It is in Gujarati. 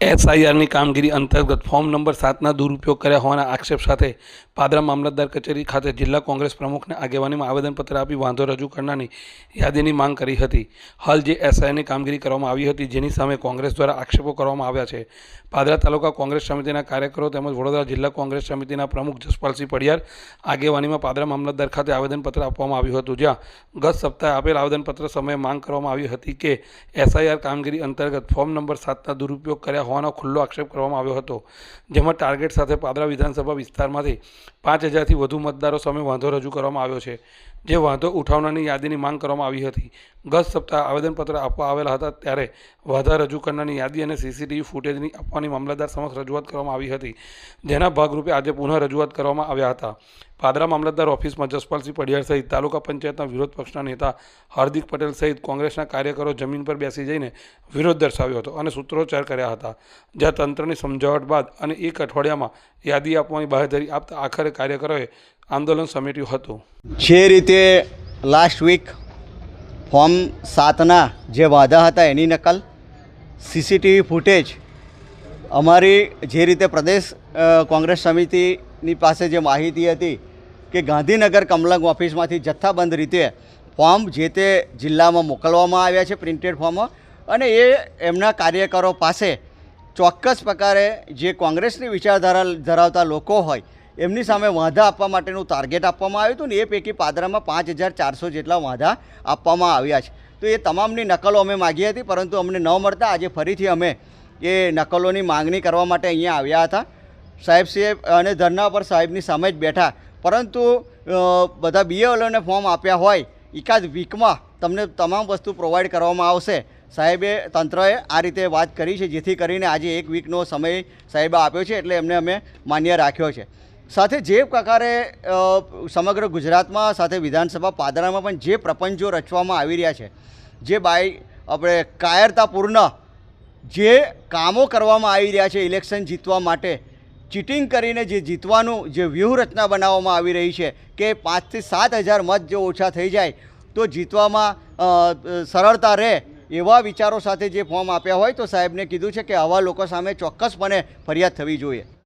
એસઆઈઆરની કામગીરી અંતર્ગત ફોર્મ નંબર સાતના દુરુપયોગ કર્યા હોવાના આક્ષેપ સાથે પાદરા મામલતદાર કચેરી ખાતે જિલ્લા કોંગ્રેસ પ્રમુખને આગેવાનીમાં આવેદનપત્ર આપી વાંધો રજૂ કરનારની યાદીની માંગ કરી હતી. હાલ જે એસઆઈની કામગીરી કરવામાં આવી હતી, જેની સામે કોંગ્રેસ દ્વારા આક્ષેપો કરવામાં આવ્યા છે. પાદરા તાલુકા કોંગ્રેસ સમિતિના કાર્યકરો તેમજ વડોદરા જિલ્લા કોંગ્રેસ સમિતિના પ્રમુખ જસપાલસિંહ પડિયાર આગેવાનીમાં પાદરા મામલતદાર ખાતે આવેદનપત્ર આપવામાં આવ્યું હતું. જ્યાં ગત સપ્તાહે આપેલ આવેદનપત્ર સમયે માંગ કરવામાં આવી હતી કે એસઆઈઆર કામગીરી અંતર્ગત ફોર્મ નંબર સાતના દુરુપયોગ કર્યા હોવાનો ખુલ્લો આક્ષેપ કરવામાં આવ્યો હતો, જેમાં ટાર્ગેટ સાથે પાદરા વિધાનસભા વિસ્તારમાંથી પાંચ હજારથી વધુ મતદારો સામે વાંધો રજૂ કરવામાં આવ્યો છે. જે વાંધો ઉઠાવનારની યાદીની માંગ કરવામાં આવી હતી. ગત સપ્તાહે આવેદનપત્ર આપવા આવેલા હતા ત્યારે વાંધા રજૂ કરનારની યાદી અને સીસીટીવી ફૂટેજની આપવાની મામલતદાર સમક્ષ રજૂઆત કરવામાં આવી હતી. જેના ભાગરૂપે આજે પુનઃ રજૂઆત કરવામાં આવ્યા હતા. પાદરા મામલતદાર ઓફિસમાં જસપાલસિંહ પડિયાર સહિત તાલુકા પંચાયતના વિરોધ પક્ષના નેતા હાર્દિક પટેલ સહિત કોંગ્રેસના કાર્યકરો જમીન પર બેસી જઈને વિરોધ દર્શાવ્યો હતો અને સૂત્રોચ્ચાર કર્યા હતા. જ્યાં તંત્રની સમજાવટ બાદ અને એક અઠવાડિયામાં યાદી આપવાની બાહેધરી આપતા આખરે કાર્યકરોએ આંદોલન સમેટ્યું હતું. જે રીતે લાસ્ટ વીક ફોર્મ સાતના જે વાદા હતા એની નકલ સીસીટીવી ફૂટેજ અમારી જે રીતે પ્રદેશ કોંગ્રેસ સમિતિની પાસે જે માહિતી હતી કે ગાંધીનગર કમલંગ ઓફિસમાંથી જથ્થાબંધ રીતે ફોર્મ જે તે જિલ્લામાં મોકલવામાં આવ્યા છે પ્રિન્ટેડ ફોર્મ અને એ એમના કાર્યકરો પાસે ચોક્કસ પ્રકારે જે કોંગ્રેસની વિચારધારા ધરાવતા લોકો હોય, એમની સામે વાંધા આપવા માટેનું ટાર્ગેટ આપવામાં આવ્યું હતું ને એ પૈકી પાદરામાં પાંચ હજાર ચારસો જેટલા વાંધા આપવામાં આવ્યા છે. તો એ તમામની નકલો અમે માગી હતી, પરંતુ અમને ન મળતા. આજે ફરીથી અમે એ નકલોની માંગણી કરવા માટે અહીંયા આવ્યા હતા. સાહેબ સાહેબ અને ધરના પર સાહેબની સામે જ બેઠા. પરંતુ બધા બીએલઓને ફોર્મ આપ્યા હોય, એકાદ વીકમાં તમને તમામ વસ્તુ પ્રોવાઈડ કરવામાં આવશે. સાહેબે તંત્રએ આ રીતે વાત કરી છે, જેથી કરીને આજે એક વીકનો સમય સાહેબે આપ્યો છે, એટલે એમને અમે માન્ય રાખ્યો છે. સાથે જે પ્રકારે સમગ્ર ગુજરાતમાં સાથે વિધાનસભા પાદરામાં પણ જે પ્રપંચો રચવામાં આવી રહ્યા છે, જે બાય આપણે કાયરતાપૂર્ણ જે કામો કરવામાં આવી રહ્યા છે, ઇલેક્શન જીતવા માટે, ચીટિંગ કરીને જે જીતવાનું જે વ્યૂહરચના બનાવવામાં આવી રહી છે, કે પાંચથી સાત હજાર મત જો ઓછા થઈ જાય, તો જીતવામાં સરળતા રહે એવા વિચારો સાથે જે ફોર્મ આપ્યા હોય તો સાહેબને કીધું છે કે આવા લોકો સામે ચોક્કસપણે ફરિયાદ થવી જોઈએ.